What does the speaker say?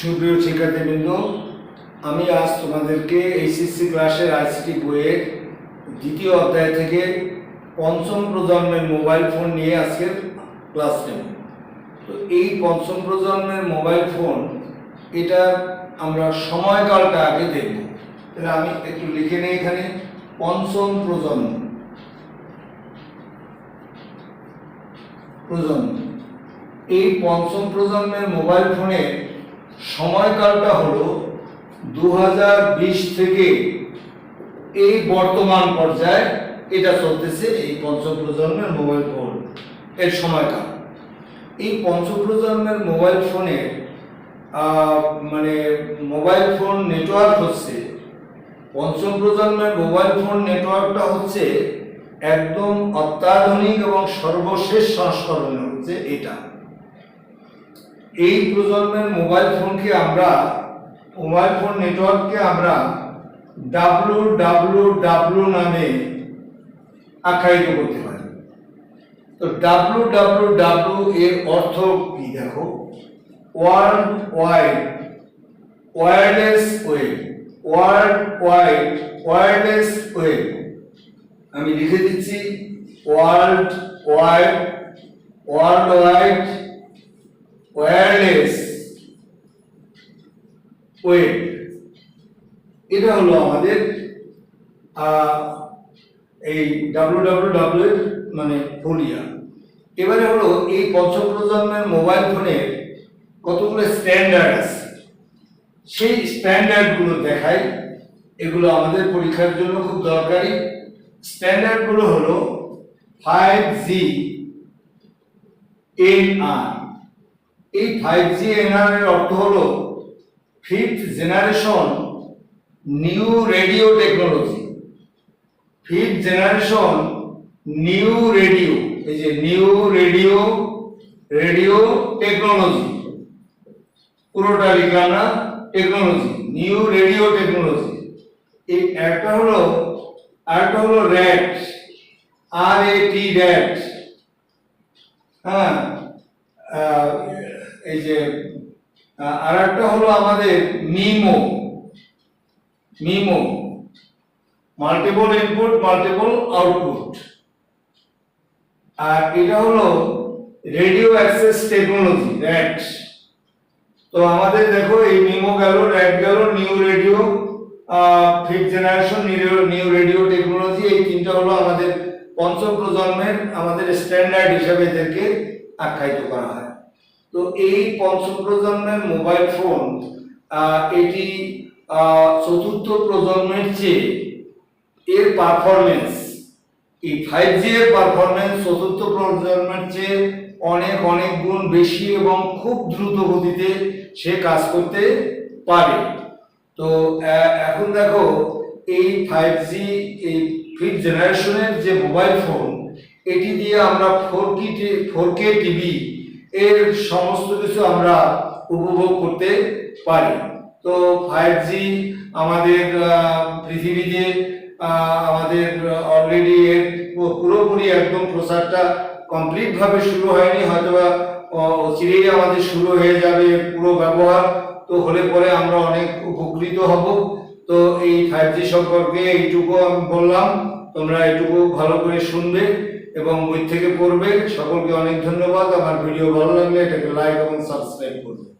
সুপ্রিয় শিক্ষার্থীবৃন্দ, আমি আজ তোমাদেরকে এইচএসসি ক্লাসের আইসিটি বইয়ের দ্বিতীয় অধ্যায় থেকে পঞ্চম প্রজন্মের মোবাইল ফোন নিয়ে আজকের ক্লাস নেব। তো এই পঞ্চম প্রজন্মের মোবাইল ফোন, এটা আমরা সময়কালটা আগে দেখব। তাহলে আমি একটু লিখে নিই এখানে, পঞ্চম প্রজন্ম। প্রজন্ম। এই পঞ্চম প্রজন্মের মোবাইল ফোনের সময়কালটা হলো দু হাজার বিশ থেকে এই বর্তমান পর্যায়ে এটা চলতেছে এই পঞ্চম প্রজন্মের মোবাইল ফোন এর সময়কাল। এই পঞ্চম প্রজন্মের মোবাইল ফোনে মানে মোবাইল ফোন নেটওয়ার্ক হচ্ছে পঞ্চম প্রজন্মের মোবাইল ফোন নেটওয়ার্কটা হচ্ছে একদম অত্যাধুনিক এবং সর্বশেষ সংস্করণ হচ্ছে এটা। এই প্রজন্মের মোবাইল ফোনকে আমরা মোবাইল ফোন নেটওয়ার্ককে আমরা ডাব্লু ডাব্লু ডাব্লু নামে আখ্যায়িত করতে পারি। তো ডাব্লু ডাব্লু ডাব্লু এর অর্থ কি দেখো? World wide wireless web world wide wireless web আমি লিখে দিচ্ছি world wide world wide wireless web এটা হলো আমাদের এই ডাব্লু ডাব্লু ডাব্লু মানে ফোনিয়া এবারে হলো এই পঞ্চম প্রজন্মের মোবাইল ফোনের কতগুলো স্ট্যান্ডার্ড আছে। সেই স্ট্যান্ডার্ডগুলো দেখাই। এগুলো আমাদের পরীক্ষার জন্য খুব দরকারি। স্ট্যান্ডার্ডগুলো হলো ফাইভ জি এনআর এই ফাইভ জি এর অর্থ হলো fifth generation new radio technology fifth generation new radio এই যে নিউ রেডিও রেডিও টেকনোলজি পুরোটা লিখলাম না টেকনোলজি নিউ রেডিও টেকনোলজি এই একটা হলো আরেকটা হলো র্যাট আর এ টি র্যাট হ্যাঁ? এই যে আর একটা হলো আমাদের MIMO. MIMO. Multiple input multiple output আর এটা হলো রেডিও অ্যাক্সেস টেকনোলজি র্যাট তো আমাদের দেখো এই মিমো গেল র্যাট গেল new radio fifth generation new radio technology এই তিনটা হলো আমাদের পঞ্চম প্রজন্মের আমাদের স্ট্যান্ডার্ড হিসেবে এদেরকে আখ্যায়িত করা হয়। তো এই পঞ্চম প্রজন্মের মোবাইল ফোন এটি চতুর্থ প্রজন্মের চেয়ে এর পারফরমেন্স এই ফাইভ জি এর পারফরমেন্স চতুর্থ প্রজন্মের চেয়ে অনেক অনেক গুণ বেশি এবং খুব দ্রুত গতিতে সে কাজ করতে পারে। তো এখন দেখো, এই ফাইভ জি এই ফিফথ জেনারেশনের যে মোবাইল ফোন এটি দিয়ে আমরা ফোর কি ফোর কে টিভি এর সমস্ত কিছু আমরা উপভোগ করতে পারি। তো ফাইভ জি আমাদের পৃথিবীতে আমাদের অলরেডি এর পুরোপুরি একদম প্রসারটা কমপ্লিটভাবে শুরু হয়নি, হয়তোবা অ- অচিরেই আমাদের শুরু হয়ে যাবে পুরো ব্যবহার। তো হলে পরে আমরা অনেক উপকৃত হব। তো এই ফাইভ জি সম্পর্কে এইটুকু আমি বললাম। তোমরা এইটুকু ভালো করে শুনবে। এবং বই থেকে পড়বে সকলকে অনেক ধন্যবাদ। আমার ভিডিও ভালো লাগলে এটাকে লাইক এবং সাবস্ক্রাইব করবে